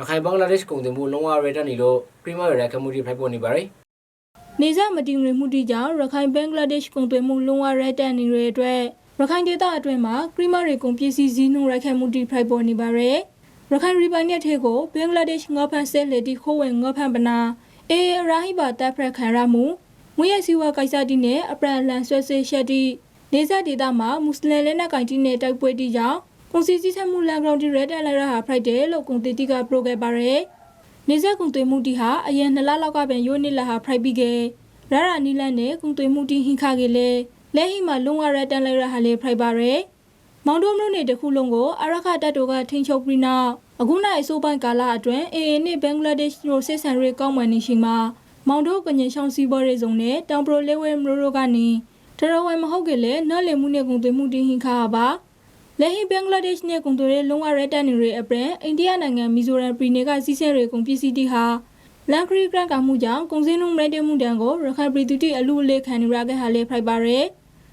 ရခိုင်ဘင်္ဂလားဒေ့ရှ်ကုန်သွယ်မှုလုံးဝရဲတက်နေလို့ခရီးမရတဲ့ခမှုတွေဖိုက်ပေါ်နေပါတယ်နေဆက်မတည်ငြိမ်မှုတိကြောင့်ရခိုင်ဘင်္ဂလားဒေ့ရှ်ကုန်သွယ်မှုလုံးဝရဲတက်နေတဲ့အတွက်ရခိုင်ဒေသအတွင်းမှာခရီးမတွေကုန်ပစ္စည်းစည်းနှုန်းရိုက်ခတ်မှုတိဖိုက်ပေါ်နေပါတယ်ရခိုင်ရီပိုင်နယ်ထဲကိုဘင်္ဂလားဒေ့ရှ်ငေါဖန်ဆဲလေတီခိုးဝင်ငေါဖန်ပနာအေရာဟိဘာတပ်ဖရက်ခံရမှုငွေရစီဝါကိစ္စတိနဲ့အပရန်လန်ဆွဲဆွဲရှက်တိနေဆက်ဒေသမှာမွတ်စလင်လက်နက်ကင်တီနဲ့တိုက်ပွဲတိကြောင့် ကုန်စည်စည်းစိမ်မှုလန်ဂရောင်းတီရဲတက်လာရဟာဖိုက်တယ်လို့ကုန်တီတီကပရိုခဲ့ပါတယ်နေဆက်ကုန်သွယ်မှုတိဟာအရင်နှစ်လလောက်ကပင်ယိုးနေလာဟာဖိုက်ပြီးခဲ့ရရနီလန်နဲ့ကုံသွေမှုတီဟင်ခါကေလေလဲဟိမှာလုံဝရတန်လဲရဟာလေဖရိုက်ပါရယ်မောင်တို့မြို့နယ်တစ်ခုလုံးကိုအရခတပ်တို့ကထိန်ချုပ်ပြီးနောက်အခုနိုင်အစိုးပိုင်းကာလအတွင်းအေအေနဲ့ဘင်္ဂလားဒေ့ရှ်တို့ဆက်ဆံရေးကောင်းမွန်နေရှိမှာမောင်တို့ကညင်ရှောင်းစီဘော်ရေးစုံနဲ့တောင်ပရိုလဲဝဲမရိုရိုကနေတရဝဲမဟုတ်ကေလေနော်လေမှုနဲ့ကုံသွေမှုတီဟင်ခါပါ လဲဟိဘင်္ဂလားဒေ့ရှ်နဲ့ကုံသွေရဲ့လုံဝရတန်နေရအပရန်အိန္ဒိယနိုင်ငံမီဇိုရမ်ပြည်နယ်ကစီးဆဲတွေကုန်ပစ္စည်းတီဟာလန်ခရီဂရန်ကမှုကြောင့်ကုန်စည်နှုန်းမရတဲ့မှုတန်ကိုရခိုင်ပြည်သူတိအလူအလေးခံနေရခဲ့ဟာလေဖိုက်ပါရယ်